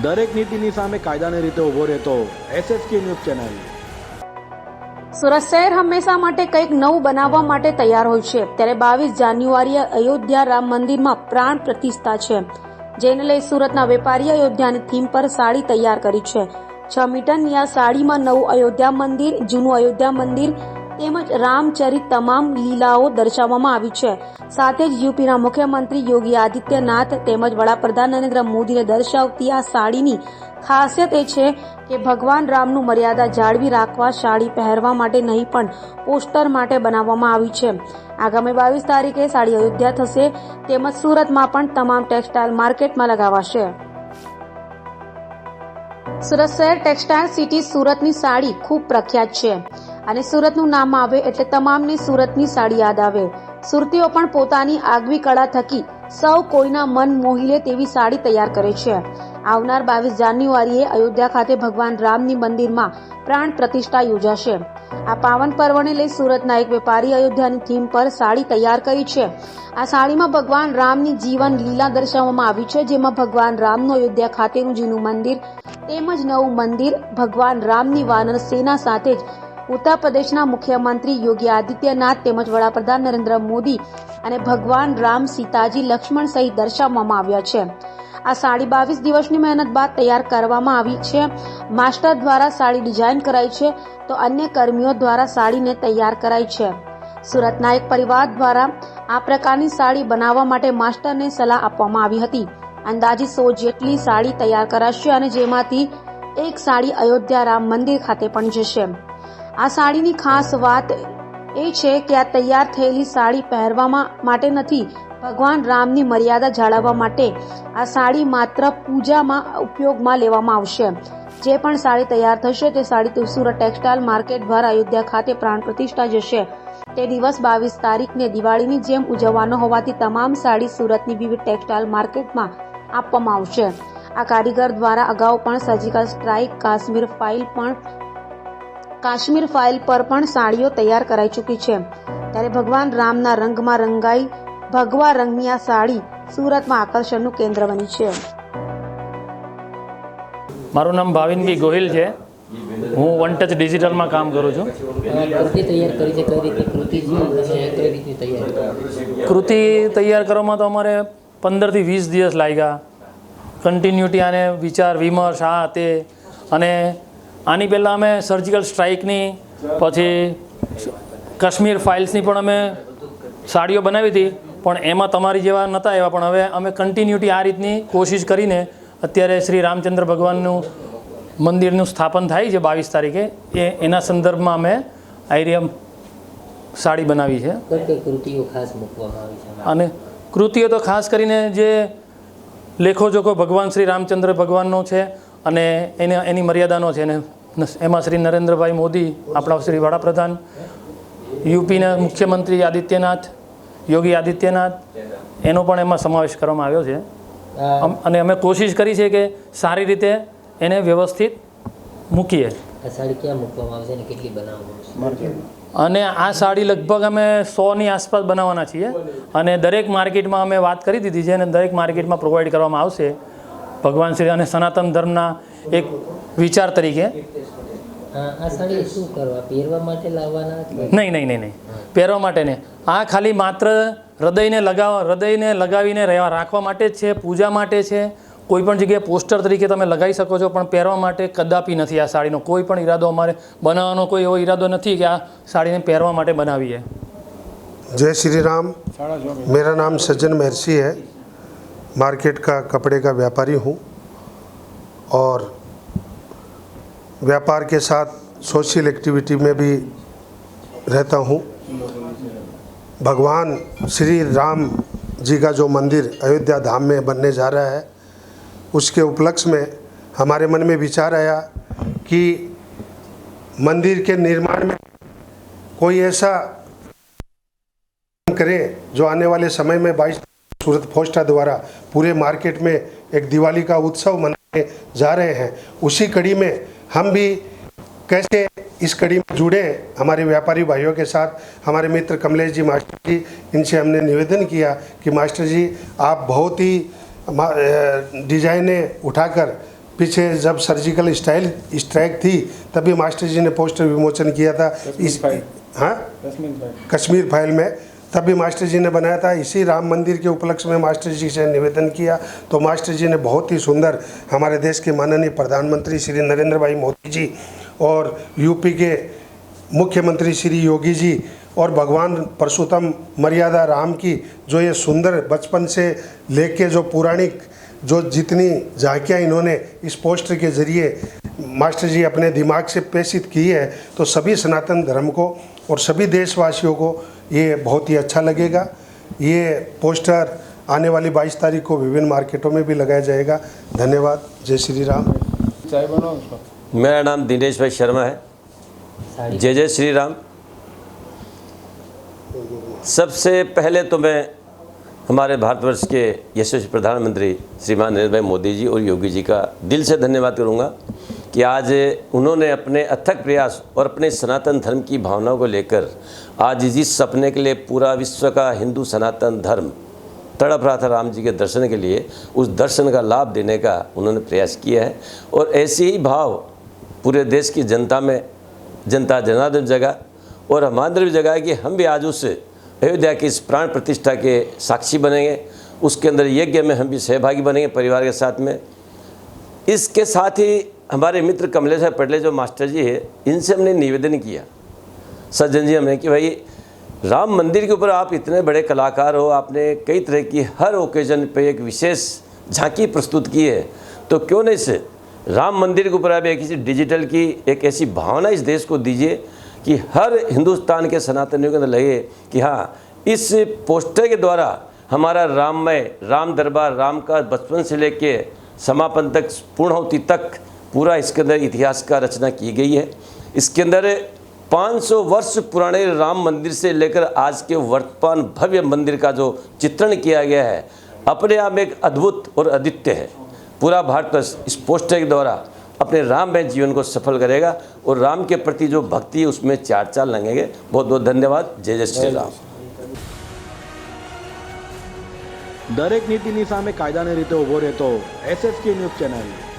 દરેક નીતિની સામે કાયદાની રીતે ઊભો રહેતો એસએસકે ન્યૂઝ ચેનલ. સુરત શહેર હંમેશા માટે કંઈક નવું બનાવવા માટે તૈયાર હોય છે. ત્યારે બાવીસ જાન્યુઆરીએ અયોધ્યા રામ મંદિરમાં પ્રાણ પ્રતિષ્ઠા છે. જેને લઈ સુરતના વેપારી અયોધ્યાની થીમ પર સાડી તૈયાર કરી છે. છ મીટરની આ સાડીમાં નવું અયોધ્યા મંદિર, જૂનું અયોધ્યા મંદિર તેમજ રામચરિત તમામ લીલાઓ દર્શાવવામાં આવી છે. સાથે જ યુપીના મુખ્યમંત્રી યોગી આદિત્યનાથ તેમજ વડાપ્રધાન નરેન્દ્ર મોદીને દર્શાવતી આ સાડીની ખાસિયત એ છે કે ભગવાન રામનું મર્યાદા જાળવી રાખવા સાડી પહેરવા માટે નહીં પણ પોસ્ટર માટે બનાવવામાં આવી છે. આગામી બાવીસ તારીખે સાડી અયોધ્યા થશે. તેમજ સુરતમાં પણ તમામ ટેક્સટાઇલ માર્કેટમાં લગાવાશે. સુરત શહેર ટેક્સટાઇલ સિટી સુરતની સાડી ખૂબ પ્રખ્યાત છે. અને સુરતનું નામ આવે એટલે તમામને સુરતની સાડી યાદ આવે. સુરતીઓ પણ પોતાની આગવી કળા થકી સૌ કોઈના મન મોહી લે તેવી સાડી તૈયાર કરે છે. આવનાર બાવીસ જાન્યુઆરીએ અયોધ્યા ખાતે ભગવાન રામની મંદિરમાં પ્રાણ પ્રતિષ્ઠા યોજાશે. આ પાવન પર્વને લઈ સુરતના એક વેપારી અયોધ્યાની થીમ પર સાડી તૈયાર કરી છે. આ સાડીમાં ભગવાન રામની જીવન લીલા દર્શાવવામાં આવી છે, જેમાં ભગવાન રામનું અયોધ્યા ખાતેનું જૂનું મંદિર તેમજ નવું મંદિર, ભગવાન રામની વાનર સેના સાથે જ ઉત્તર પ્રદેશના મુખ્યમંત્રી યોગી આદિત્યનાથ તેમજ વડાપ્રધાન નરેન્દ્ર મોદી અને ભગવાન રામ સીતાજી લક્ષ્મણ સહિત દર્શાવવામાં આવ્યા છે. આ સાડી બાવીસ દિવસની મહેનત બાદ તૈયાર કરવામાં આવી છે. માસ્ટર દ્વારા સાડી ડિઝાઇન કરાઈ છે તો અન્ય કર્મીઓ દ્વારા સાડીને તૈયાર કરાઈ છે. સુરતના એક પરિવાર દ્વારા આ પ્રકારની સાડી બનાવવા માટે માસ્ટરને સલાહ આપવામાં આવી હતી. અંદાજે સો જેટલી સાડી તૈયાર કરાશે અને જેમાંથી એક સાડી અયોધ્યા રામ મંદિર ખાતે પણ જશે. આ સાડીની ખાસ વાત એ છે કે આ તૈયાર થયેલી સાડી પહેરવામાં માટે નથી, ભગવાન રામની મર્યાદા જાળવવા માટે આ સાડી માત્ર પૂજામાં ઉપયોગમાં લેવામાં આવશે. જે પણ સાડી તૈયાર થશે તે સાડી સુરત ટેક્સટાઇલ માર્કેટ દ્વારા અયોધ્યા ખાતે પ્રાણ પ્રતિષ્ઠા જશે. તે દિવસ બાવીસ તારીખને દિવાળીની જેમ ઉજવવાનો હોવાથી તમામ સાડી સુરતની વિવિધ ટેક્સટાઇલ માર્કેટમાં આપવામાં આવશે. આ કારીગર દ્વારા અગાઉ પણ સર્જિકલ સ્ટ્રાઇક, કાશ્મીર ફાઇલ પણ કાશ્મીર ફાઇલ પર પણ સાડીઓ તૈયાર કરાઈ ચૂકી છે. ત્યારે ભગવાન રામના રંગમાં રંગાઈ ભગવા રંગની આ સાડી સુરતમાં આકર્ષણનું કેન્દ્ર બની છે. મારું નામ ભાવિનભાઈ ગોહિલ છે. હું વન ટચ ડિજિટલમાં કામ કરું છું. કૃતિ તૈયાર કરી છે કઈ રીતે રીતની તૈયારી કૃતિ તૈયાર કરવામાં તો અમારે પંદરથી વીસ દિવસ લાગ્યા. કન્ટિન્યુટી આને વિચાર વિમર્શ આ તે અને આની પહેલાં અમે સર્જિકલ સ્ટ્રાઇકની પછી કાશ્મીર ફાઇલ્સની પણ અમે સાડીઓ બનાવી હતી પણ એમાં તમારી જેવા નહોતા એવા પણ હવે અમે કન્ટિન્યુટી આ રીતની કોશિશ કરીને અત્યારે શ્રી રામચંદ્ર ભગવાનનું મંદિરનું સ્થાપન થાય છે બાવીસ તારીખે એ એના સંદર્ભમાં અમે આઈરિયમ સાડી બનાવી છે. કઈ કઈ કૃતિઓ ખાસ મૂકવામાં આવી છે અને કૃતિઓ તો ખાસ કરીને જે લેખો જોખો ભગવાન શ્રી રામચંદ્ર ભગવાનનો છે અને એને એની મર્યાદાનો છે. અને એમાં શ્રી નરેન્દ્રભાઈ મોદી આપણા શ્રી વડાપ્રધાન યુપીના મુખ્યમંત્રી આદિત્યનાથ યોગી આદિત્યનાથ એનો પણ એમાં સમાવેશ કરવામાં આવ્યો છે. અને અમે કોશિશ કરી છે કે સારી રીતે એને વ્યવસ્થિત મૂકીએ. આ સાડી ક્યાં મૂકવામાં આવશે અને કેટલી બનાવવામાં આવશે? અને આ સાડી લગભગ અમે સોની આસપાસ બનાવવાના છીએ. અને દરેક માર્કેટમાં અમે વાત કરી દીધી છે અને દરેક માર્કેટમાં પ્રોવાઈડ કરવામાં આવશે. ભગવાન શ્રી અને સનાતન ધર્મના એક વિચાર તરીકે નહીં નહીં નહીં નહીં. પહેરવા માટે નહીં. આ ખાલી માત્ર હૃદયને લગાવવા હૃદયને લગાવીને રહેવા રાખવા માટે જ છે પૂજા માટે છે. કોઈ પણ જગ્યાએ પોસ્ટર તરીકે તમે લગાવી શકો છો પણ પહેરવા માટે કદાપી નથી આ સાડીનો. કોઈ પણ ઈરાદો અમારે બનાવવાનો કોઈ એવો ઈરાદો નથી કે આ સાડીને પહેરવા માટે બનાવીએ. જય શ્રી રામ. મેરા નામ સજ્જન મહેર્ષી હૈ. मार्केट का कपड़े का व्यापारी हूँ और व्यापार के साथ सोशल एक्टिविटी में भी रहता हूँ। भगवान श्री राम जी का जो मंदिर अयोध्या धाम में बनने जा रहा है, उसके उपलक्ष्य में हमारे मन में विचार आया कि मंदिर के निर्माण में कोई ऐसा करें जो आने वाले समय में बाईस सूरत फोस्टा द्वारा पूरे मार्केट में एक दिवाली का उत्सव मनाने जा रहे हैं। उसी कड़ी में हम भी कैसे इस कड़ी में जुड़े हमारे व्यापारी भाइयों के साथ हमारे मित्र कमलेश जी मास्टर जी इनसे हमने निवेदन किया कि मास्टर जी आप बहुत ही डिजाइनें उठाकर पीछे जब सर्जिकल स्टाइल स्ट्राइक थी तभी मास्टर जी ने पोस्टर विमोचन किया था। इस हाँ? कश्मीर फ़ाइल में। तब भी मास्टर जी ने बनाया था। इसी राम मंदिर के उपलक्ष्य में मास्टर जी से निवेदन किया। तो मास्टर जी ने बहुत ही सुंदर हमारे देश के माननीय प्रधानमंत्री श्री नरेंद्र भाई मोदी जी और यूपी के मुख्यमंत्री श्री योगी जी और भगवान परशुतम मर्यादा राम की जो ये सुंदर बचपन से लेके जो पौराणिक, जो जितनी झांकियाँ इन्होंने इस पोस्टर के ज़रिए मास्टर जी अपने दिमाग से प्रेषित की है तो सभी सनातन धर्म को और सभी देशवासियों को ये बहुत ही अच्छा लगेगा। ये पोस्टर आने वाली 22 तारीख को विभिन्न मार्केटों में भी लगाया जाएगा। धन्यवाद। जय श्री राम चाय बनाओ मेरा नाम दिनेश भाई शर्मा है। जय जय श्री राम सबसे पहले तो मैं हमारे भारतवर्ष के यशस्वी प्रधानमंत्री श्रीमान नरेंद्र भाई मोदी जी और योगी जी का दिल से धन्यवाद करूँगा। कि आज उन्होंने अपने अथक प्रयास और अपने सनातन धर्म की भावनाओं को लेकर आज जिस सपने के लिए पूरा विश्व का हिंदू सनातन धर्म तड़प रहा था राम जी के दर्शन के लिए। उस दर्शन का लाभ देने का उन्होंने प्रयास किया है। और ऐसे ही भाव पूरे देश की जनता में, जनता जनार्दन जगह और हमारे भी जगह है कि हम भी आज उस अयोध्या की इस प्राण प्रतिष्ठा के साक्षी बनेंगे। उसके अंदर यज्ञ में हम भी सहभागी बनेंगे परिवार के साथ में। इसके साथ ही हमारे मित्र कमलेश पटेल जो मास्टर जी है, इनसे हमने निवेदन किया। सज्जन जी हमने कि भाई, राम मंदिर के ऊपर आप इतने बड़े कलाकार हो, आपने कई तरह की हर ओकेजन पे एक विशेष झांकी प्रस्तुत की है तो क्यों नहीं से राम मंदिर के ऊपर आप एक डिजिटल की, एक ऐसी भावना इस देश को दीजिए कि हर हिंदुस्तान के सनातनियों के अंदर लगे कि हाँ इस पोस्टर के द्वारा हमारा राममय, राम दरबार, राम का बचपन से लेके समापन तक, पूर्णहोती तक पूरा इसके अंदर इतिहास का रचना की गई है इसके अंदर 500 वर्ष पुराने राम मंदिर से लेकर आज के वर्तमान भव्य मंदिर का जो चित्रण किया गया है अपने आप में एक अद्भुत और अद्वितीय है पूरा भारतवर्ष इस पोस्टर के द्वारा अपने राममय जीवन को सफल करेगा और राम के प्रति जो भक्ति है उसमें चार चार लगेंगे बहुत बहुत धन्यवाद जय जय श्री राम દરેક નીતિની સામે કાયદાની રીતે ઊભો રહેતો એસએસકે ન્યૂઝ ચેનલ